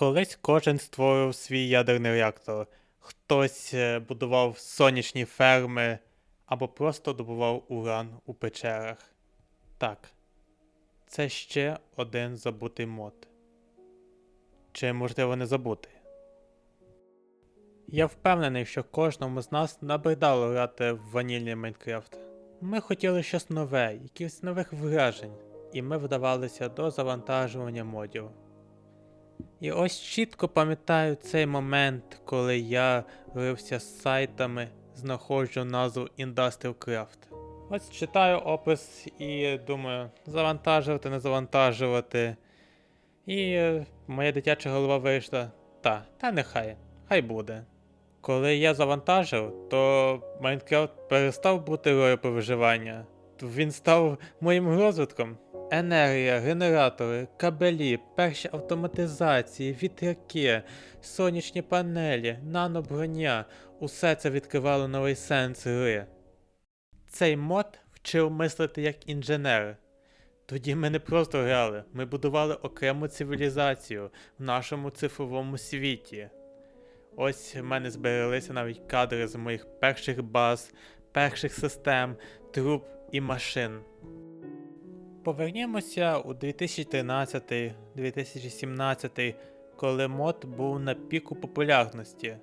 Колись кожен створив свій ядерний реактор. Хтось е, будував сонячні ферми або просто добував уран у печерах. Так, це ще один забутий мод. Чи можливо не забутий? Я впевнений, що кожному з нас набридало грати в ванільний Майнкрафт. Ми хотіли щось нове, якихось нових вражень, і ми вдавалися до завантажування модів. І ось чітко пам'ятаю цей момент, коли я рився з сайтами, знаходжу назву Industrial Craft. Ось читаю опис і думаю, завантажувати, не завантажувати. І моя дитяча голова вийшла. Та, та нехай, хай буде. Коли я завантажив, то Майнкрафт перестав бути грою по виживання. Він став моїм розвитком. Енергія, генератори, кабелі, перші автоматизації, вітряки, сонячні панелі, наноброня усе це відкривало новий сенс гри. Цей мод вчив мислити як інженер. Тоді ми не просто грали, ми будували окрему цивілізацію в нашому цифровому світі. Ось в мене збереглися навіть кадри з моїх перших баз, перших систем, труб і машин. Повернімося у 2013-2017, коли мод був на піку популярності.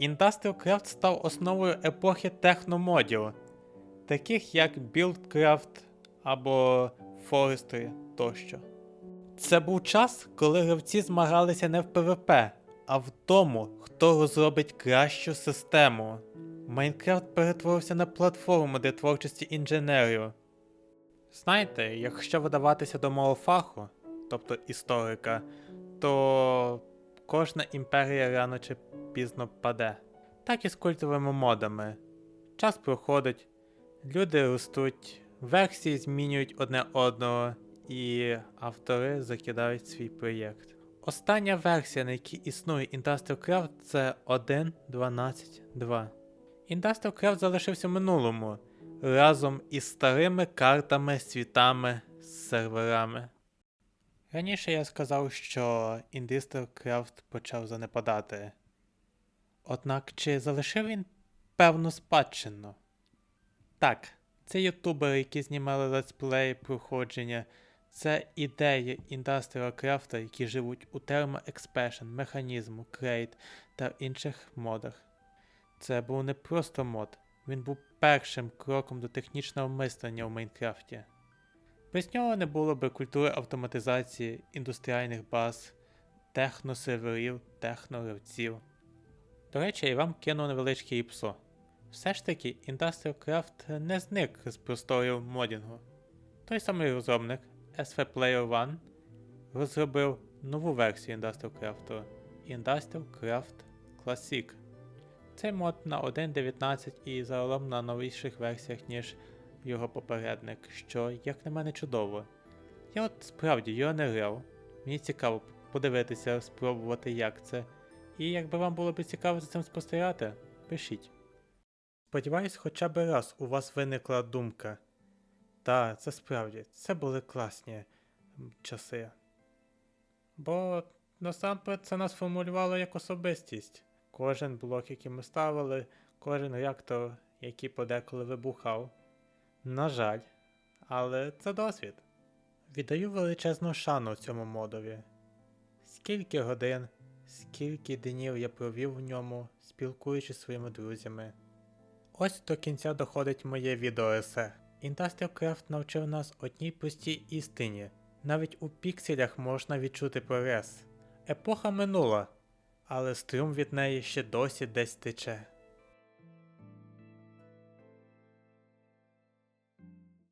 Industrial Craft став основою епохи техномодів, таких як BuildCraft або Forestry тощо. Це був час, коли гравці змагалися не в PvP, а в тому, хто розробить кращу систему. Майнкрафт перетворився на платформу для творчості інженерів. Знаєте, якщо видаватися до мого фаху, тобто історика, то кожна імперія рано чи пізно паде. Так і з культовими модами. Час проходить, люди ростуть, версії змінюють одне одного, і автори закидають свій проєкт. Остання версія, на якій існує Industrial Craft, це 1.12.2. Industrial Craft залишився в минулому разом із старими картами, світами, серверами. Раніше я сказав, що Craft почав занепадати. Однак чи залишив він певну спадщину? Так, це ютубери, які знімали летсплеї проходження, це ідеї Industrial Craft, які живуть у Expansion, механізму, Crate та інших модах. Це був не просто мод, він був першим кроком до технічного мислення у Майнкрафті. Без нього не було би культури автоматизації, індустріальних баз, техносерверів, техногравців. До речі, я вам кину невеличке іпсо. Все ж таки, Industrial Craft не зник з просторів модінгу. Той самий розробник SV Player One розробив нову версію Industrial Craft Industrial Craft Classic. Цей мод на 1.19 і загалом на новіших версіях, ніж його попередник, що, як на мене, чудово. Я от справді його не грав. Мені цікаво подивитися, спробувати, як це. І якби вам було б цікаво за цим спостерігати, пишіть. Сподіваюсь, хоча б раз у вас виникла думка. Та, це справді, це були класні часи. Бо насамперед це нас формулювало як особистість. Кожен блок, який ми ставили, кожен реактор, який подеколи вибухав. На жаль, але це досвід. Віддаю величезну шану цьому модові. Скільки годин, скільки днів я провів в ньому, спілкуючись зі своїми друзями. Ось до кінця доходить моє відеоесе. Industrial Craft навчив нас одній простій істині. Навіть у пікселях можна відчути прогрес. Епоха минула, але струм від неї ще досі десь тече.